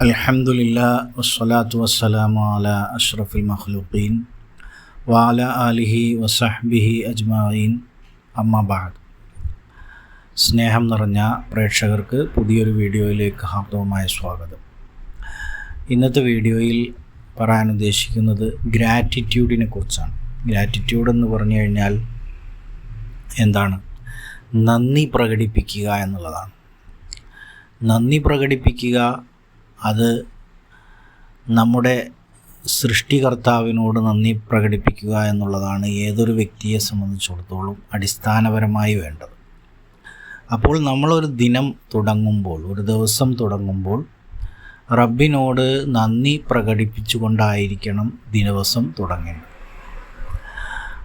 الحمد لله والصلاة والسلام على أشرف المخلوقين وعلى آله وصحبه أجمعين أما بعد സ്നേഹം നിറഞ്ഞ പ്രേക്ഷകർക്ക് പുതിയൊരു വീഡിയോയിലേക്ക് ഹാർദവമായ സ്വാഗതം ഇന്നത്തെ വീഡിയോയിൽ പറയാൻ ഉദ്ദേശിക്കുന്നത് ഗ്രാറ്റിറ്റ്യൂഡിനെ കുറിച്ചാണ് ഗ്രാറ്റിറ്റ്യൂഡ് എന്ന് പറഞ്ഞു കഴിഞ്ഞാൽ എന്താണ് നന്ദി പ്രകടിപ്പിക്കുക എന്നുള്ളതാണ് നന്ദി പ്രകടിപ്പിക്കുക അത് നമ്മുടെ സൃഷ്ടികർത്താവിനോട് നന്ദി പ്രകടിപ്പിക്കുക എന്നുള്ളതാണ് ഏതൊരു വ്യക്തിയെ സംബന്ധിച്ചിടത്തോളം അടിസ്ഥാനപരമായി വേണ്ടത്. അപ്പോൾ നമ്മളൊരു ദിനം തുടങ്ങുമ്പോൾ ഒരു ദിവസം തുടങ്ങുമ്പോൾ റബ്ബിനോട് നന്ദി പ്രകടിപ്പിച്ചുകൊണ്ടായിരിക്കണം ദിവസം തുടങ്ങേണ്ടത്.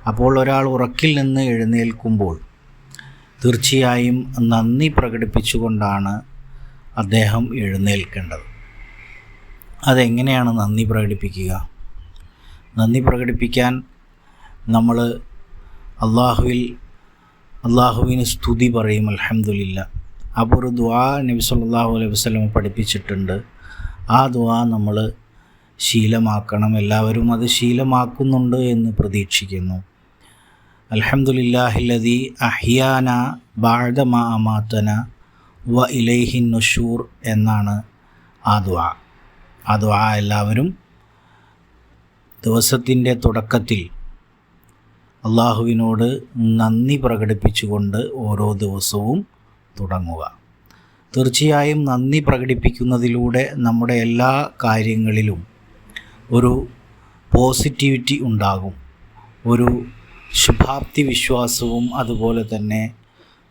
അപ്പോൾ ഒരാൾ ഉറക്കിൽ നിന്ന് എഴുന്നേൽക്കുമ്പോൾ തീർച്ചയായും നന്ദി പ്രകടിപ്പിച്ചുകൊണ്ടാണ് അദ്ദേഹം എഴുന്നേൽക്കേണ്ടത്. അതെങ്ങനെയാണ് നന്ദി പ്രകടിപ്പിക്കുക? നന്ദി പ്രകടിപ്പിക്കാൻ നമ്മൾ അള്ളാഹുവിൽ അള്ളാഹുവിന് സ്തുതി പറയും അലഹമുല്ല അപ്പോൾ ഒരു ദ്വാ നബി സല്ലാഹു അലൈഹി വസ്ലം പഠിപ്പിച്ചിട്ടുണ്ട്. ആ ദ്വാ നമ്മൾ ശീലമാക്കണം. എല്ലാവരും അത് ശീലമാക്കുന്നുണ്ട് എന്ന് പ്രതീക്ഷിക്കുന്നു. അലഹമുല്ലാഹില്ലതി അഹിയാന ബാഴ്ദമാ അമാത്തന വ ഇലൈഹിൻ നുഷൂർ എന്നാണ് ആ ദ്വാ ആ എല്ലാവരും ദിവസത്തിന്റെ തുടക്കത്തിൽ അള്ളാഹുവിനോട് നന്ദി പ്രകടിപ്പിച്ചുകൊണ്ട് ഓരോ ദിവസവും തുടങ്ങുക. തീർച്ചയായും നന്ദി പ്രകടിപ്പിക്കുന്നതിലൂടെ നമ്മുടെ എല്ലാ കാര്യങ്ങളിലും ഒരു പോസിറ്റിവിറ്റി ഉണ്ടാകും. ഒരു ശുഭാപ്തി വിശ്വാസവും അതുപോലെ തന്നെ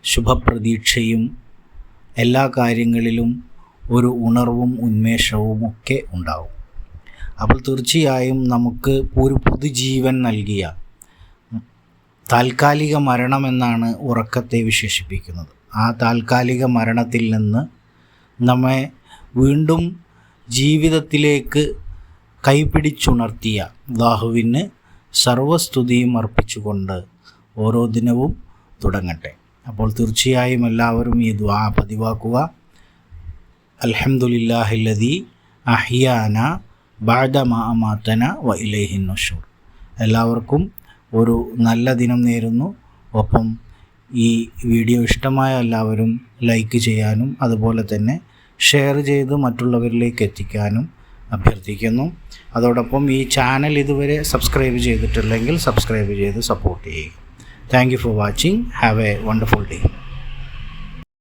ശുഭപ്രതീക്ഷയും എല്ലാ കാര്യങ്ങളിലും ഒരു ഉണർവും ഉന്മേഷവും ഒക്കെ ഉണ്ടാവും. അപ്പോൾ തീർച്ചയായും നമുക്ക് ഒരു പുതുജീവൻ നൽകിയ താൽക്കാലിക മരണമെന്നാണ് ഉറക്കത്തെ വിശേഷിപ്പിക്കുന്നത്. ആ താൽക്കാലിക മരണത്തിൽ നിന്ന് നമ്മെ വീണ്ടും ജീവിതത്തിലേക്ക് കൈപിടിച്ചുണർത്തിയ ദാഹുവിന് സർവസ്തുതിയും അർപ്പിച്ചുകൊണ്ട് ഓരോ ദിനവും തുടങ്ങട്ടെ. അപ്പോൾ തീർച്ചയായും എല്ലാവരും ഈ ദ്വാ പതിവാക്കുക. അൽഹംദുലില്ലാഹില്ലതി അഹിയാന ബാഡമ അമാത്തന വ ഇലൈഹിൻ നഷൂർ. എല്ലാവർക്കും ഒരു നല്ല ദിനം നേരുന്നു. ഒപ്പം ഈ വീഡിയോ ഇഷ്ടമായ എല്ലാവരും ലൈക്ക് ചെയ്യാനും അതുപോലെ തന്നെ ഷെയർ ചെയ്ത് മറ്റുള്ളവരിലേക്ക് എത്തിക്കാനും അഭ്യർത്ഥിക്കുന്നു. അതോടൊപ്പം ഈ ചാനൽ ഇതുവരെ സബ്സ്ക്രൈബ് ചെയ്തിട്ടില്ലെങ്കിൽ സബ്സ്ക്രൈബ് ചെയ്ത് സപ്പോർട്ട് ചെയ്യുക. Thank you for watching. Have a wonderful day.